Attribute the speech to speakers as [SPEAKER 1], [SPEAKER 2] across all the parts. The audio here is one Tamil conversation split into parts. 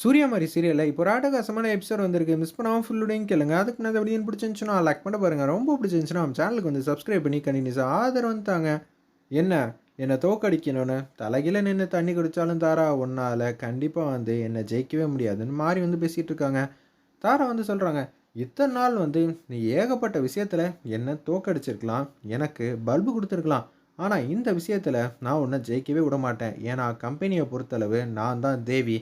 [SPEAKER 1] சூர்யாமாரி சீரியலில் இப்போ ஒரு ஆட்டகாசமான எபிசோட் வந்திருக்கு. மிஸ் பண்ணாமல் ஃபுல்லுடையும் கேளுங்க. அதுக்கு நான் வீடியோ பிடிச்சிருந்துச்சுன்னா லைக் பண்ண பாருங்கள் ரொம்ப பிடிச்சிருந்துச்சுன்னா நம்ம சேனலுக்கு வந்து சப்ஸ்கிரைப் பண்ணி கண்டினியூஸ் ஆதரவு தாங்க. என்ன? என்னை தோக்கடிக்கணும்னு தலைகீழ நின்று தண்ணி குடித்தாலும் தாரா ஒன்றால் கண்டிப்பாக வந்து என்னை ஜெயிக்கவே முடியாதுன்னு மாறி வந்து பேசிகிட்டு இருக்காங்க. தாரா வந்து சொல்கிறாங்க இத்தனை நாள் வந்து நீ ஏகப்பட்ட விஷயத்தில் என்னை தோக்கடிச்சிருக்கலாம். எனக்கு பல்பு கொடுத்துருக்கலாம். ஆனால் இந்த விஷயத்தில் நான் உன்னை ஜெயிக்கவே விட மாட்டேன் ஏன்னா கம்பெனியை பொறுத்தளவு நான் தான் தேவி.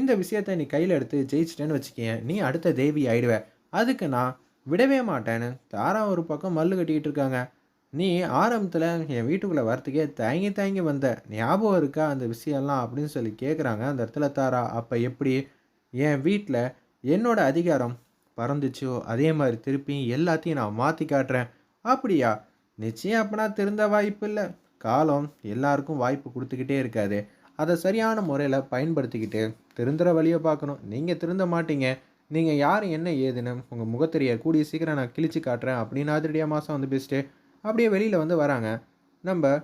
[SPEAKER 1] இந்த விஷயத்த நீ கையில் எடுத்து ஜெயிச்சிட்டேன்னு வச்சுக்கேன். நீ அடுத்த தேவி ஆயிடுவ. அதுக்கு நான் விடவே மாட்டேன்னு தாரா ஒரு பக்கம் மல்லு கட்டிக்கிட்டு இருக்காங்க. நீ ஆரம்பத்தில் என் வீட்டுக்குள்ளே வரத்துக்கே தயங்கி தயங்கி வந்த. ஞாபகம் இருக்கா அந்த விஷயம்லாம் அப்படின்னு சொல்லி கேட்குறாங்க அந்த இடத்துல தாரா. அப்போ எப்படி என் வீட்டில் என்னோட அதிகாரம் பறந்துச்சோ அதே மாதிரி திருப்பி எல்லாத்தையும் நான் மாற்றி காட்டுறேன். அப்படியா? நிச்சயம் அப்படின்னா திருந்த வாய்ப்பு இல்லை. காலம் எல்லாருக்கும் வாய்ப்பு கொடுத்துக்கிட்டே இருக்காது. அதை சரியான முறையில் பயன்படுத்திக்கிட்டு திருந்துற வழியை பார்க்கணும். நீங்கள் திருந்த மாட்டீங்க. நீங்கள் யார் என்ன ஏதுன்னு உங்கள் முகத்தெரிய கூடிய சீக்கிரம் நான் கிழிச்சு காட்டுறேன் அப்படின்னு அதிரடியாக மாதம் வந்து பேசிட்டு அப்படியே வெளியில் வந்து வராங்க. நம்ம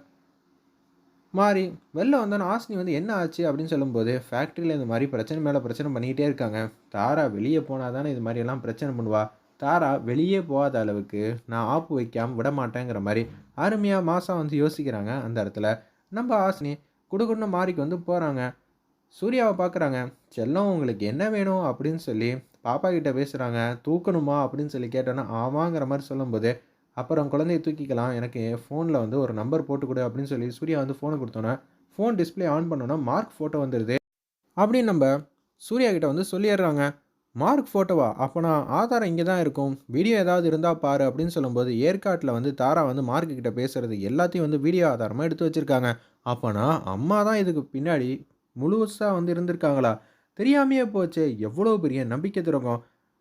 [SPEAKER 1] மாறி வெளில வந்தோன்னு ஆசினி வந்து என்ன ஆச்சு அப்படின்னு சொல்லும்போது ஃபேக்ட்ரியில் இந்த மாதிரி பிரச்சனை மேலே பிரச்சனை பண்ணிக்கிட்டே இருக்காங்க. தாரா வெளியே போனால் தானே இது மாதிரியெல்லாம் பிரச்சனை பண்ணுவா? தாரா வெளியே போகாத அளவுக்கு நான் ஆப்பு வைக்காமல் விட மாட்டேங்கிற மாதிரி அருமையாக மாதம் வந்து யோசிக்கிறாங்க அந்த இடத்துல. நம்ம ஆசினி குடுகுடுன்னு மாறிக்கு வந்து போகிறாங்க சூர்யாவை பார்க்குறாங்க செல்லம் உங்களுக்கு என்ன வேணும்? அப்படின்னு சொல்லி பாப்பா கிட்ட பேசுகிறாங்க தூக்கணுமா? அப்படின்னு சொல்லி கேட்டோன்னா ஆமாங்கிற மாதிரி சொல்லும்போது அப்புறம் குழந்தைய தூக்கிக்கலாம். எனக்கு ஃபோனில் வந்து ஒரு நம்பர் போட்டு கொடு அப்படின்னு சொல்லி சூர்யா வந்து ஃபோனை கொடுத்தோன்னே ஃபோன் டிஸ்பிளே ஆன் பண்ணோன்னா மார்க் ஃபோட்டோ வந்துடுது அப்படின்னு நம்ம சூர்யா கிட்ட வந்து சொல்லிடுறாங்க மார்க் ஃபோட்டோவா அப்போனா ஆதாரம் இங்கே தான் இருக்கும். வீடியோ ஏதாவது இருந்தால் பாரு அப்படின்னு சொல்லும்போது ஏற்காட்டில் வந்து தாரா வந்து மார்க்கு கிட்ட பேசுகிறது எல்லாத்தையும் வந்து வீடியோ ஆதாரமாக எடுத்து வச்சுருக்காங்க. அப்போனா அம்மா தான் இதுக்கு பின்னாடி முழுசாக வந்து இருந்திருக்காங்களா? தெரியாமையே போச்சே எவ்வளோ பெரிய நம்பிக்கை துறக்கும்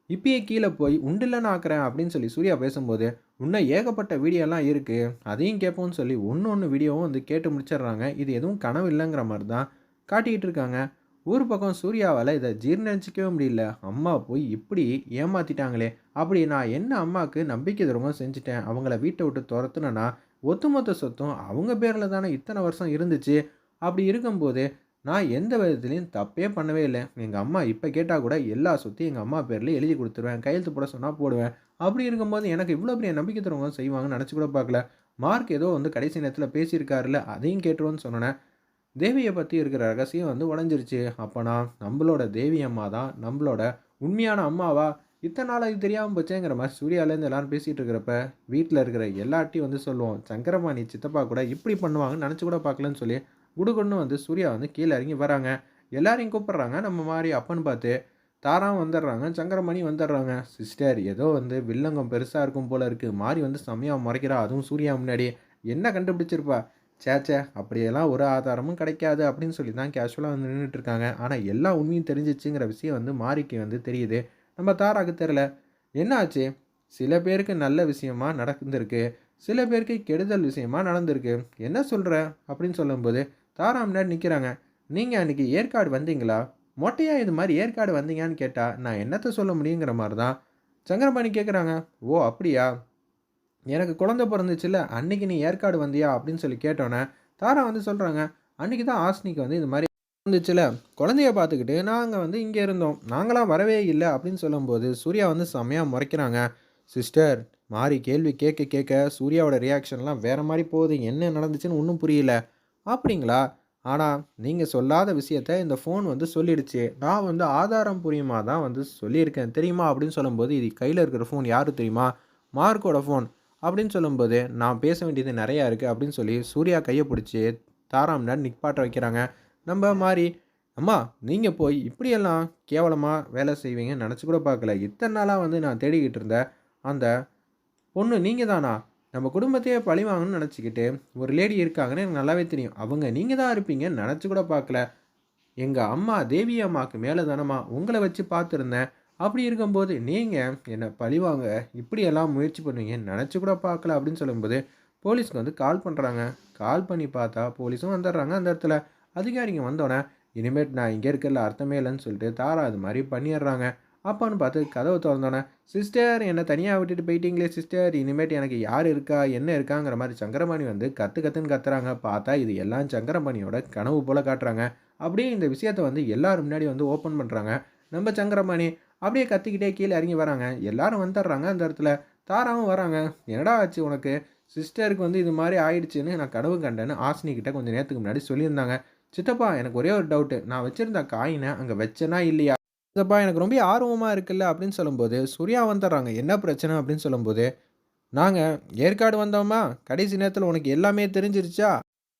[SPEAKER 1] இப்பயே கீழே போய் உண்டில்லன்னு ஆக்குறேன் அப்படின்னு சொல்லி சூர்யா பேசும்போது இன்னும் ஏகப்பட்ட வீடியோலாம் இருக்குது அதையும் கேட்போம்னு சொல்லி ஒன்று ஒன்று வீடியோவும் வந்து கேட்டு முடிச்சிடுறாங்க. இது எதுவும் கனவு இல்லைங்கிற மாதிரி தான் காட்டிக்கிட்டு இருக்காங்க. ஊர் பக்கம் சூர்யாவால் இதை ஜீர்ணிச்சிக்கவே முடியல. அம்மா போய் இப்படி ஏமாற்றிட்டாங்களே அப்படி நான் என்ன அம்மாவுக்கு நம்பிக்கை துரோகம் செஞ்சுட்டேன்? அவங்கள வீட்டை விட்டு துரத்துனேன்னா ஒத்துமொத்த சொத்தும் அவங்க பேரில் தானே இத்தனை வருஷம் இருந்துச்சு? அப்படி இருக்கும்போது நான் எந்த விதத்துலையும் தப்பே பண்ணவே இல்லை. எங்கள் அம்மா இப்போ கேட்டால் கூட எல்லா சொத்தையும் எங்கள் அம்மா பேரில் எழுதி கொடுத்துருவேன். கையெழுத்து போட சொன்னால் போடுவேன். அப்படி இருக்கும்போது எனக்கு இவ்வளோ பெரிய நம்பிக்கை தருவங்க செய்வாங்கன்னு நினச்சி கூட பார்க்கல. மார்க் ஏதோ வந்து கடைசி நேரத்தில் பேசியிருக்காருல அதையும் கேட்டுருவோன்னு சொன்னேன். தேவியை பற்றி இருக்கிற ரகசியம் வந்து உடஞ்சிருச்சு. அப்போனா நம்மளோட தேவி அம்மா தான் நம்மளோட உண்மையான அம்மாவா? இத்தனை நாள் அது தெரியாமல் போச்சேங்கிற மாதிரி சூர்யாலேருந்து எல்லாரும் பேசிகிட்டு இருக்கிறப்ப வீட்டில் இருக்கிற எல்லாட்டையும் வந்து சொல்லுவோம் சங்கரமாணி சித்தப்பா கூட இப்படி பண்ணுவாங்கன்னு நினச்சி கூட பார்க்கலன்னு சொல்லி குடுகுன்னு வந்து சூர்யா வந்து கீழே இறங்கி வராங்க. எல்லாரையும் கூப்பிட்றாங்க. நம்ம மாதிரி அப்பன்னு பார்த்து தாரா வந்துடுறாங்க. சங்கரமணி வந்துடுறாங்க. சிஸ்டர் ஏதோ வந்து வில்லங்கம் பெருசாக இருக்கும் போல இருக்குது மாறி வந்து செம்மையாக முறைக்கிறா. அதுவும் சூர்யா முன்னாடி. என்ன கண்டுபிடிச்சிருப்பா? சேச்சே அப்படியெல்லாம் ஒரு ஆதாரமும் கிடைக்காது அப்படின்னு சொல்லி தான் கேஷுவலாக வந்து நின்றுட்டு இருக்காங்க. ஆனால் எல்லா உண்மையும் தெரிஞ்சிச்சுங்கிற விஷயம் வந்து மாறிக்கு வந்து தெரியுது. நம்ம தாராக்கு தெரில என்ன ஆச்சு சில பேருக்கு நல்ல விஷயமா நடந்திருக்கு. சில பேருக்கு கெடுதல் விஷயமா நடந்திருக்கு. என்ன சொல்கிற அப்படின்னு சொல்லும்போது தாரா முன்னாடி நிற்கிறாங்க நீங்கள் அன்றைக்கி ஏற்காடு வந்தீங்களா? மொட்டையாக இது மாதிரி ஏற்காடு வந்தீங்கன்னு கேட்டால் நான் என்னத்தை சொல்ல முடியுங்கிற மாதிரி தான் சங்கரபாணி கேட்குறாங்க ஓ அப்படியா? எனக்கு குழந்த பிறந்துச்சுல்ல அன்னைக்கு நீ ஏற்காடு வந்தியா? அப்படின்னு சொல்லி கேட்டோன்னே தாரா வந்து சொல்கிறாங்க அன்றைக்கி தான் ஆஸ்னிக்கு வந்து இது மாதிரி இருந்துச்சுல குழந்தைய பார்த்துக்கிட்டு நாங்கள் வந்து இங்கே இருந்தோம். நாங்களாம் வரவே இல்லை அப்படின்னு சொல்லும்போது சூர்யா வந்து செம்மையாக முறைக்கிறாங்க. சிஸ்டர் மாறி கேள்வி கேட்க கேட்க சூர்யாவோட ரியாக்ஷன்லாம் வேறு மாதிரி போகுது. என்ன நடந்துச்சுன்னு ஒன்றும் புரியல. அப்படிங்களா? ஆனால் நீங்கள் சொல்லாத விஷயத்த இந்த ஃபோன் வந்து சொல்லிடுச்சு. நான் வந்து ஆதாரம் புரியுமா? தான் வந்து சொல்லியிருக்கேன். தெரியுமா? அப்படின்னு சொல்லும்போது இது கையில் இருக்கிற ஃபோன் யார் தெரியுமா? மார்க்கோட ஃபோன் அப்படின்னு சொல்லும்போது நான் பேச வேண்டியது நிறையா இருக்குது அப்படின்னு சொல்லி சூர்யா கையை பிடிச்சி தாராம்னா நிற்பாட்ட வைக்கிறாங்க. நம்ம மாதிரி அம்மா நீங்கள் போய் இப்படியெல்லாம் கேவலமாக வேலை செய்வீங்கன்னு நினச்சி கூட பார்க்கல. இத்தனை நாளாக வந்து நான் தேடிக்கிட்டு இருந்த அந்த பொண்ணு நீங்கள் தானா நம்ம குடும்பத்தையே பழி வாங்கணும்னு நினச்சிக்கிட்டு ஒரு லேடி இருக்காங்கன்னு எனக்கு நல்லாவே தெரியும். அவங்க நீங்கள் தான் இருப்பீங்கன்னு நினச்சி கூட பார்க்கல. எங்கள் அம்மா தேவி அம்மாவுக்கு மேலே தானம்மா உங்களை வச்சு பார்த்துருந்தேன். அப்படி இருக்கும்போது நீங்கள் என்னை பழிவாங்க இப்படியெல்லாம் முயற்சி பண்ணுவீங்கன்னு நினச்சி கூட பார்க்கல அப்படின்னு சொல்லும்போது போலீஸ்க்கு வந்து கால் பண்ணுறாங்க கால் பண்ணி பார்த்தா போலீஸும் வந்துடுறாங்க அந்த இடத்துல. அதிகாரிங்க வந்தோடனே இனிமேட் நான் இங்கே இருக்கிறல அர்த்தமே இல்லைன்னு சொல்லிட்டு தாரா அது மாதிரி பண்ணிடுறாங்க. அப்பான்னு பார்த்து கதவை திறந்தோன்னே சிஸ்டர் என்னை தனியாக விட்டுட்டு போயிட்டீங்களே சிஸ்டர். இனிமேட்டு எனக்கு யார் இருக்கா என்ன இருக்காங்கிற மாதிரி சங்கரமணி வந்து கற்று கற்றுன்னு கத்துறாங்க. பார்த்தா இது எல்லாம் சங்கரமணியோட கனவு போல் காட்டுறாங்க. அப்படியே இந்த விஷயத்த வந்து எல்லோரும் முன்னாடி வந்து ஓப்பன் பண்ணுறாங்க நம்ம சங்கரமணி அப்படியே கத்திக்கிட்டே கீழே இறங்கி வராங்க. எல்லாரும் வந்துடுறாங்க அந்த இடத்துல. தாராவும் வராங்க. என்னடா ஆச்சு உனக்கு? சிஸ்டருக்கு வந்து இது மாதிரி ஆயிடுச்சுன்னு நான் கனவு கண்டேன்னு ஆசினிக்கிட்ட கொஞ்சம் நேரத்துக்கு முன்னாடி சொல்லியிருந்தாங்க. சித்தப்பா எனக்கு ஒரே ஒரு டவுட்டு நான் வச்சுருந்த காயினை அங்கே வச்சேனா இல்லையா? சித்தப்பா எனக்கு ரொம்ப ஆர்வமாக இருக்குல்ல அப்படின்னு சொல்லும்போது சூர்யா வந்துடுறாங்க. என்ன பிரச்சனை? அப்படின்னு சொல்லும்போது நாங்கள் ஏற்காடு வந்தோமா? கடைசி நேரத்தில் உனக்கு எல்லாமே தெரிஞ்சிருச்சா?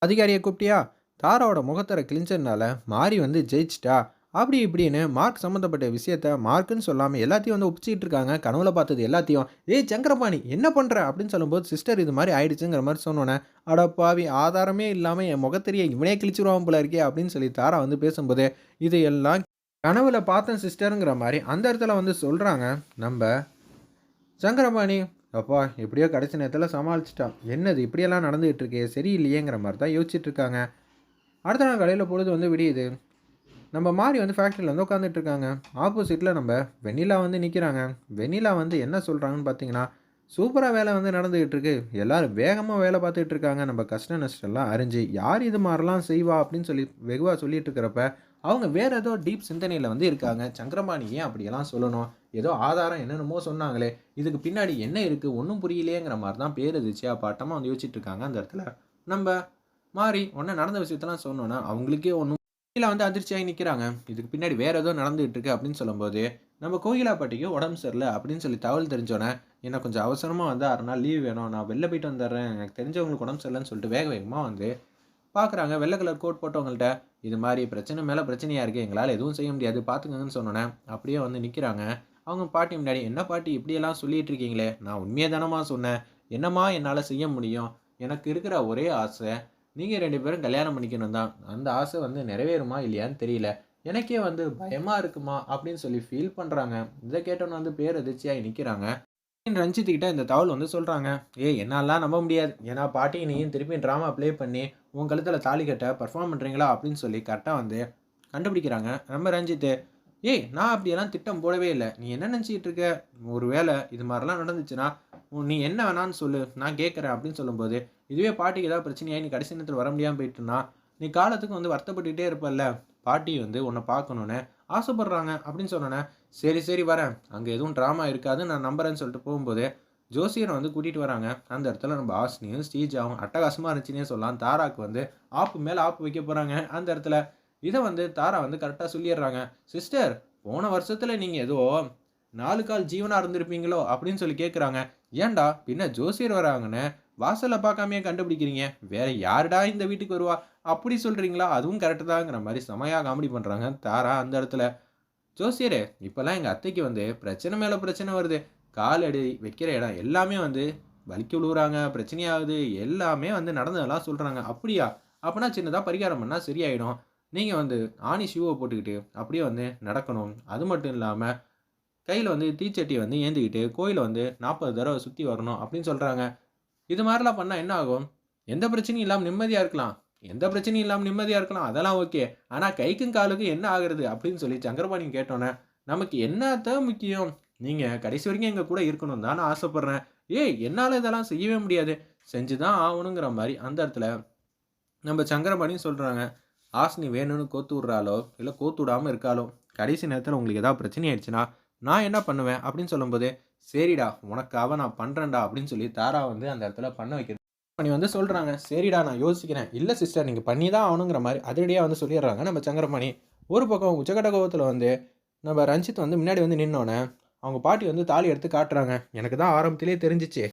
[SPEAKER 1] அதிகாரியை கூப்பிட்டியா? தாராவோட முகத்தரை கிழிஞ்சதுனால மாறி வந்து ஜெயிச்சிட்டா? அப்படி இப்படின்னு மார்க் சம்மந்தப்பட்ட விஷயத்த மார்க்குன்னு சொல்லாமல் எல்லாத்தையும் வந்து ஒப்பிச்சிட்டு இருக்காங்க. கனவுல பார்த்தது எல்லாத்தையும் ஏய் சங்கரபாணி என்ன பண்ணுற அப்படின்னு சொல்லும்போது சிஸ்டர் இது மாதிரி ஆயிடுச்சுங்கிற மாதிரி சொன்னோன்னே அட பாவி ஆதாரமே இல்லாமல் என் முகத்தெரிய இவனே கிழிச்சிருவான் போல இருக்கே அப்படின்னு சொல்லி தாரா வந்து பேசும்போது இது எல்லாம் கனவுல பார்த்தேன் சிஸ்டருங்கிற மாதிரி. அந்த இடத்துல வந்து சொல்கிறாங்க நம்ம சங்கரபாணி அப்பா எப்படியோ கடைசி நேரத்தில் சமாளிச்சிட்டான். என்னது இப்படியெல்லாம் நடந்துகிட்டு இருக்கே சரியில்லையேங்கிற மாதிரி தான் யோசிச்சுட்டு இருக்காங்க. அடுத்த நாள் கடையில் பொழுது வந்து விடியுது. நம்ம மாறி வந்து ஃபேக்ட்ரியில் வந்து உட்காந்துட்டு இருக்காங்க. ஆப்போசிட்டில் நம்ம வெண்ணிலா வந்து நிற்கிறாங்க வெண்ணிலா வந்து என்ன சொல்கிறாங்கன்னு பார்த்தீங்கன்னா சூப்பராக வேலை வந்து நடந்துகிட்டு இருக்கு. எல்லோரும் வேகமாக வேலை பார்த்துட்டு இருக்காங்க. நம்ம கஷ்ட நஷ்டம்லாம் அறிஞ்சு யார் இது மாதிரிலாம் செய்வா அப்படின்னு சொல்லி வெகுவாக சொல்லிட்டு இருக்கிறப்ப அவங்க வேறு ஏதோ டீப் சிந்தனையில் வந்து இருக்காங்க. சங்கரபாணி ஏன் அப்படியெல்லாம் சொல்லணும்? ஏதோ ஆதாரம் என்னென்னமோ சொன்னாங்களே. இதுக்கு பின்னாடி என்ன இருக்குது ஒன்றும் புரியலையேங்கிற மாதிரி தான் பேர் இருந்துச்சு. வந்து யோசிச்சுட்டு இருக்காங்க அந்த இடத்துல. நம்ம மாறி ஒன்று நடந்த விஷயத்தெல்லாம் சொன்னோன்னா அவங்களுக்கே ஒன்றும் கீழே வந்து அதிர்ச்சியாகி நிற்கிறாங்க இதுக்கு பின்னாடி வேறு ஏதோ நடந்துகிட்டு இருக்கு அப்படின்னு சொல்லும்போது நம்ம கோகிலாப்பாட்டிக்கு உடம்பு சரியில்லை அப்படின்னு சொல்லி தகவல் தெரிஞ்சோன்னே எனக்கு கொஞ்சம் அவசரமாக வந்து அரை நாள் லீவ் வேணும். நான் வெளில போயிட்டு வந்துடுறேன். எனக்கு தெரிஞ்சவங்களுக்கு உடம்பு சரியில்லைன்னு சொல்லிட்டு வேக வேகமாக வந்து பார்க்குறாங்க வெள்ளை கலர் கோட் போட்டவங்கள்ட்ட இது மாதிரி பிரச்சனை மேலே பிரச்சனையாக இருக்குது எங்களால் எதுவும் செய்ய முடியாது. பார்த்துக்கங்கன்னு சொன்னோன்னே அப்படியே வந்து நிற்கிறாங்க அவங்க பாட்டி முன்னாடி என்ன பாட்டி இப்படியெல்லாம் சொல்லிகிட்டு இருக்கீங்களே? நான் உண்மையை தானம்மா சொன்னேன். என்னம்மா என்னால் செய்ய முடியும்? எனக்கு இருக்கிற ஒரே ஆசை நீங்கள் ரெண்டு பேரும் கல்யாணம் பண்ணிக்கணும் தான். அந்த ஆசை வந்து நிறைவேறுமா இல்லையான்னு தெரியல. எனக்கே வந்து பயமாக இருக்குமா? அப்படின்னு சொல்லி ஃபீல் பண்ணுறாங்க இதை கேட்டோன்னு வந்து பேர் அதிர்ச்சியாக நிற்கிறாங்க ரஞ்சித்துக்கிட்ட இந்த தகவல் வந்து சொல்கிறாங்க ஏ என்னாலாம் நம்ப முடியாது. ஏன்னா பாட்டி நீயும் திருப்பி ட்ராமா ப்ளே பண்ணி உன் கழுத்தில் தாலி கட்ட பர்ஃபார்ம் பண்ணுறீங்களா அப்படின்னு சொல்லி கரெக்டாக வந்து கண்டுபிடிக்கிறாங்க நம்ம ரஞ்சித்து ஏய் நான் அப்படியெல்லாம் திட்டம் போடவே இல்லை. நீ என்ன நினச்சிக்கிட்டு இருக்க? ஒரு வேளை இது மாதிரிலாம் நடந்துச்சுன்னா உன் நீ என்ன வேணான்னு சொல்லு. நான் கேட்குறேன் அப்படின்னு சொல்லும்போது இதுவே பாட்டிக்கு ஏதாவது பிரச்சனையாகி நீ கடைசி நேரத்தில் வர முடியாமல் போயிட்டுனா நீ காலத்துக்கு வந்து வருத்தப்பட்டுக்கிட்டே இருப்பல்ல. பாட்டி வந்து உன்னை பார்க்கணுன்னு ஆசைப்படுறாங்க அப்படின்னு சொன்னோன்னே சரி சரி வரேன். அங்கே எதுவும் ட்ராமா இருக்காது நான் நம்புறேன்னு சொல்லிட்டு போகும்போது ஜோசியரை வந்து கூட்டிகிட்டு வராங்க. அந்த இடத்துல நம்ம ஆஸ்னியும் ஸ்ரீஜாவும் அட்டகாசமாக இருந்துச்சுன்னே சொல்லலாம். தாராக்கு வந்து ஆப்பு மேலே ஆப்பு வைக்க போகிறாங்க அந்த இடத்துல இதை வந்து தாரா வந்து கரெக்டாக சொல்லிடுறாங்க. சிஸ்டர் போன வருஷத்தில் நீங்கள் ஏதோ நாலு கால் ஜீவனாக இருந்திருப்பீங்களோ? அப்படின்னு சொல்லி கேட்குறாங்க ஏன்டா? பின்ன ஜோசியர் வராங்கன்னு வாசலில் பார்க்காமையே கண்டுபிடிக்கிறீங்க. வேற யாருடா இந்த வீட்டுக்கு வருவா? அப்படி சொல்கிறீங்களா அதுவும் கரெக்டு தாங்கிற மாதிரி செமையாக காமெடி பண்ணுறாங்க தாரா அந்த இடத்துல. ஜோசியரே இப்போல்லாம் எங்கள் அத்தைக்கு வந்து பிரச்சனை மேலே பிரச்சனை வருது. கால் அடி வைக்கிற இடம் எல்லாமே வந்து வலிக்கு விழுவுறாங்க பிரச்சனையாகுது எல்லாமே வந்து நடந்ததெல்லாம் சொல்கிறாங்க அப்படியா? அப்படின்னா சின்னதாக பரிகாரம் பண்ணால் சரியாயிடும். நீங்கள் வந்து ஆணி ஷூவை போட்டுக்கிட்டு அப்படியே வந்து நடக்கணும். அது மட்டும் இல்லாமல் கையில் வந்து தீச்சட்டியை வந்து ஏந்திக்கிட்டு கோயிலை வந்து நாற்பது தடவை சுற்றி வரணும் அப்படின்னு சொல்கிறாங்க இது மாதிரிலாம் பண்ணால் என்ன ஆகும்? எந்த பிரச்சனையும் இல்லாமல் நிம்மதியாக இருக்கலாம். எந்த பிரச்சனையும் இல்லாமல் நிம்மதியாக இருக்கலாம். அதெல்லாம் ஓகே ஆனால் கைக்கும் காலுக்கும் என்ன ஆகுறது அப்படின்னு சொல்லி சங்கரபாணி கேட்டோன்னே நமக்கு என்னத்தான் முக்கியம்? நீங்கள் கடைசி வரைக்கும் எங்கள் கூட இருக்கணும் தான் நான் ஆசைப்பட்றேன். ஏய் என்னால் இதெல்லாம் செய்யவே முடியாது. செஞ்சு தான் ஆகணுங்கிற மாதிரி அந்த இடத்துல நம்ம சங்கரபாணியும் சொல்கிறாங்க ஆசினி வேணும்னு கோத்து விட்றாலோ இல்லை கோத்து விடாமல் இருக்காலோ கடைசி நேரத்தில் உங்களுக்கு ஏதாவது பிரச்சனை ஆயிடுச்சுன்னா நான் என்ன பண்ணுவேன்? அப்படின்னு சொல்லும்போது சரிடா உனக்காக நான் பண்ணுறேன்டா அப்படின்னு சொல்லி தாரா வந்து அந்த இடத்துல பண்ண வைக்கிறது பண்ணி வந்து சொல்கிறாங்க சரிடா நான் யோசிக்கிறேன். இல்லை சிஸ்டர் நீங்கள் பண்ணி தான் ஆகணுங்கிற மாதிரி. அதிரடியாக வந்து சொல்லிடுறாங்க. நம்ம சங்கரமணி ஒரு பக்கம் உச்சகட்ட கோபத்தில் வந்து நம்ம ரஞ்சித் வந்து முன்னாடி வந்து நின்னோன்னே அவங்க பாட்டி வந்து தாலி எடுத்து காட்டுறாங்க. எனக்கு தான் ஆரம்பத்திலே தெரிஞ்சிச்சு.